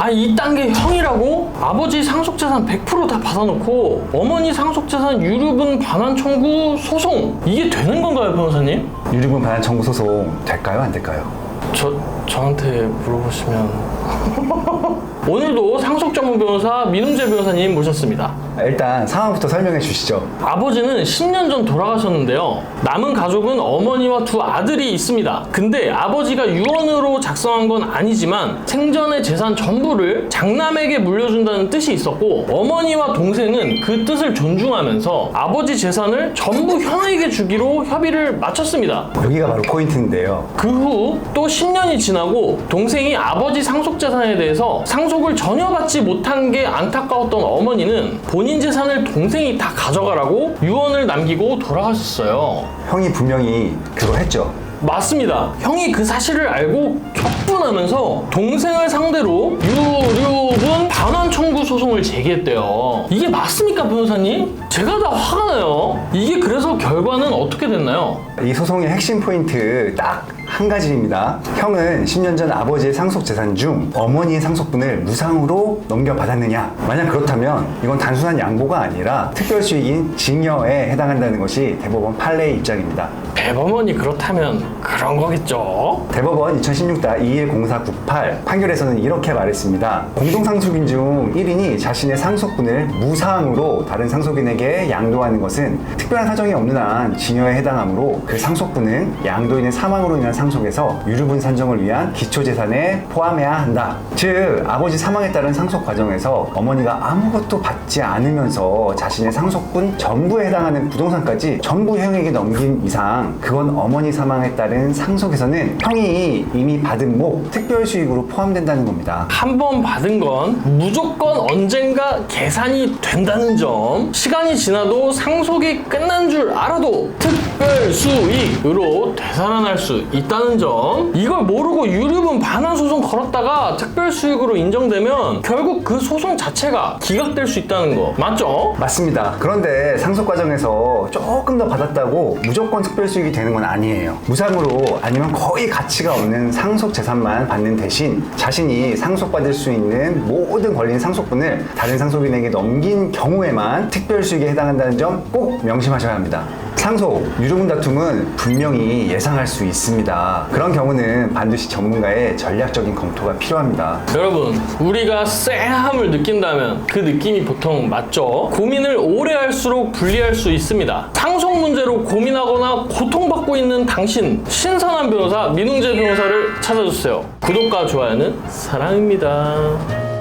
아 이딴 게 형이라고? 아버지 상속재산 100%다 받아놓고 어머니 상속재산 유류분 반환 청구 소송 이게 되는 건가요 변호사님? 유류분 반환 청구 소송 될까요? 안 될까요? 저 저한테 물어보시면 오늘도 상속 전문 변호사 민웅재 변호사님 모셨습니다. 일단 상황부터 설명해 주시죠. 아버지는 10년 전 돌아가셨는데요. 남은 가족은 어머니와 두 아들이 있습니다. 근데 아버지가 유언으로 작성한 건 아니지만 생전의 재산 전부를 장남에게 물려준다는 뜻이 있었고 어머니와 동생은 그 뜻을 존중하면서 아버지 재산을 전부 형에게 주기로 협의를 마쳤습니다. 여기가 바로 포인트인데요. 그 후 또 10년이 지나고 동생이 아버지 상속 재산에 대해서 상속을 전혀 받지 못한 게 안타까웠던 어머니는 본인 재산을 동생이 다 가져가라고 유언을 남기고 돌아가셨어요. 형이 분명히 그거 했죠. 맞습니다. 형이 그 사실을 알고 격분하면서 동생을 상대로 청구 소송을 제기했대요. 이게 맞습니까, 변호사님? 제가 다 화가 나요. 이게 그래서 결과는 어떻게 됐나요? 이 소송의 핵심 포인트 딱 한 가지입니다. 형은 10년 전 아버지의 상속 재산 중 어머니의 상속분을 무상으로 넘겨받았느냐? 만약 그렇다면 이건 단순한 양보가 아니라 특별 수익인 징여에 해당한다는 것이 대법원 판례의 입장입니다. 대법원이 그렇다면 그런 거겠죠? 대법원 2016-210498 판결에서는 이렇게 말했습니다. 공동상속인 중 1인이 자신의 상속분을 무상으로 다른 상속인에게 양도하는 것은 특별한 사정이 없는 한 징여에 해당하므로 그 상속분은 양도인의 사망으로 인한 상속에서 유류분 산정을 위한 기초재산에 포함해야 한다. 즉 아버지 사망에 따른 상속 과정에서 어머니가 아무것도 받지 않으면서 자신의 상속분 전부에 해당하는 부동산까지 전부 형에게 넘긴 이상 그건 어머니 사망에 따른 상속에서는 형이 이미 받은 목 특별 수익으로 포함된다는 겁니다. 한 번 받은 건 무조건 언젠가 계산이 된다는 점. 시간이 지나도 상속이 끝난 줄 알아도 특 별 수익으로 되살아날 수 있다는 점. 이걸 모르고 유류분 반환 소송 걸었다가 특별 수익으로 인정되면 결국 그 소송 자체가 기각될 수 있다는 거. 맞죠? 맞습니다. 그런데 상속 과정에서 조금 더 받았다고 무조건 특별 수익이 되는 건 아니에요. 무상으로 아니면 거의 가치가 없는 상속 재산만 받는 대신 자신이 상속받을 수 있는 모든 걸린 상속분을 다른 상속인에게 넘긴 경우에만 특별 수익에 해당한다는 점 꼭 명심하셔야 합니다. 상속, 유류분 다툼은 분명히 예상할 수 있습니다. 그런 경우는 반드시 전문가의 전략적인 검토가 필요합니다. 여러분, 우리가 쎄함을 느낀다면 그 느낌이 보통 맞죠? 고민을 오래 할수록 불리할 수 있습니다. 상속 문제로 고민하거나 고통받고 있는 당신, 신선한 변호사, 민웅재 변호사를 찾아주세요. 구독과 좋아요는 사랑입니다.